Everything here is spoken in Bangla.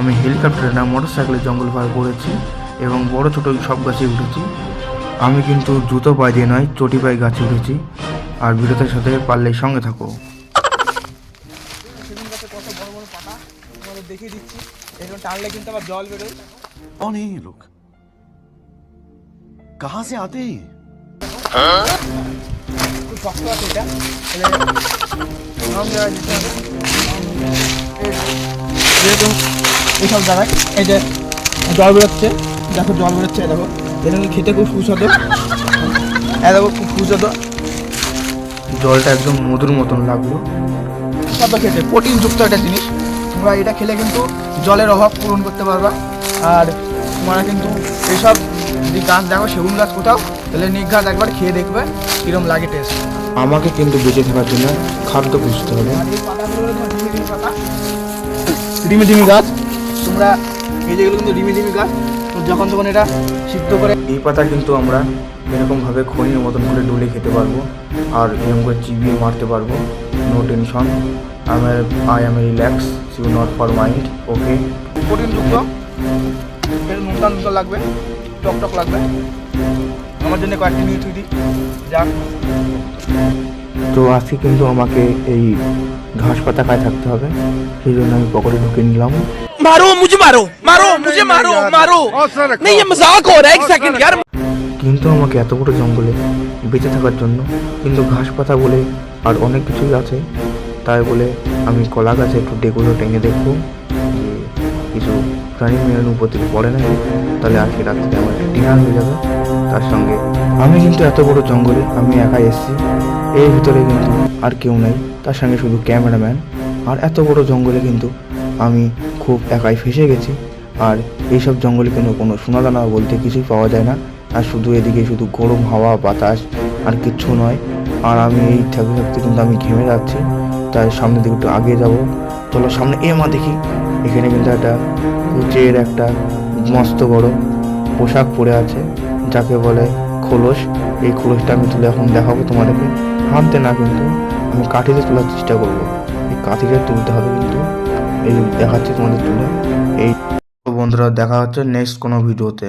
আমি হেলিকপ্টারে না মোটর সাইকেলে জঙ্গল পার করেছি এবং বড় ছোটো সব গাছে উঠেছি। আমি কিন্তু জুতো পায়ে দিয়ে নয় চটি পায়ে গাছে উঠেছি। আর বিরতের সাথে পারলে সঙ্গে থাকো। দেখিয়ে দিচ্ছি জল বেরোয় অনেক লোক কাহা সে আতে হ্যাঁ? এইসব জায়গায়। এই যে জল বেরোচ্ছে দেখো জল বেরোচ্ছে দেখো। এটা খেতে খুব সুস্বাদু। এই দেখো খুব সুস্বাদু। জলটা একদম মধুর মতন লাগল। সুস্বাদু খেতে প্রোটিনযুক্ত একটা জিনিস। তোমরা এটা খেলে কিন্তু জলের অভাব পূরণ করতে পারবা। আর তোমরা কিন্তু এইসব যদি গাছ দেখো সেগুন গাছ কোথাও তাহলে নিঘাত একবার খেয়ে দেখবে কিরম লাগে টেস্ট আমাকে কিন্তু বেঁচে থাকার জন্য খাদ্য খুঁজতে হবে। ডিমি ডিমি গাছ। তোমরা এই যেগুলো কিন্তু ডিমি ডিমি গাছ। তো যখন তখন এটা সিদ্ধ করে এই পাতা কিন্তু আমরা এরকমভাবে খনির মতন করে ডুলে খেতে পারব আর এরকম করে চিবিয়ে মারতে পারব। নো টেনশন আমার I am relax you not for mind okay প্রোটিনযুক্ত এর নুনটা নুনটা লাগবে টক টক লাগবে। আমার জন্য কয়েকটি নিয়ে থুই দিই যাক তো আজকে কিন্তু আমাকে এই ঘাস পাতা খায় থাকতে হবে সেই জন্য আমি পকেটে ঢুকে নিলাম। मारो मुझे मारो मारो मुझे मारो मारो नहीं ये मजाक हो रहा है एक सेकंड यार কিন্তু আমাকে এত বড় জঙ্গলে বেঁচে থাকার জন্য কিন্তু ঘাস পাতা বলে আর অনেক কিছুই আছে তাই বলে আমি কলা গাছে একটু ডেকুলো টেঙে দেখবো যে কিছু প্রাণী মেয়ের উপর পড়ে নাকি তাহলে আজকে রাত্রে আমার ডিনার হয়ে যাবে তার সঙ্গে আমি কিন্তু এত বড় জঙ্গলে আমি একাই এসেছি এর ভিতরে কিন্তু আর কেউ নেই তার সঙ্গে শুধু ক্যামেরাম্যান আর এত বড় জঙ্গলে কিন্তু আমি খুব একাই ফেসে গেছি। আর এইসব জঙ্গলে কিন্তু কোনো সোনাদানা বলতে কিছুই পাওয়া যায় না? আর শুধু এদিকে শুধু গরম হাওয়া, বাতাস আর কিচ্ছু নয়। আর আমি এই থাকতে থাকতে কিন্তু আমি ঘেমে যাচ্ছি। তাই সামনের দিকে একটু আগে যাব। চলো সামনে এ মা দেখি। এখানে কিন্তু একটা কুচের একটা মস্ত বড় পোশাক পরে আছে, যাকে বলে খোলস। এই খোলসটা আমি তুলে এখন দেখাবো তোমাদেরকে। হামতে না কিন্তু আমি কাঠিতে তোলার চেষ্টা করব। এই কাঠিতে তুলতে হবে কিন্তু। এই দেখাচ্ছি তোমাদের তুলে এই বন্ধুরা দেখা হচ্ছে নেক্সট কোনো ভিডিওতে।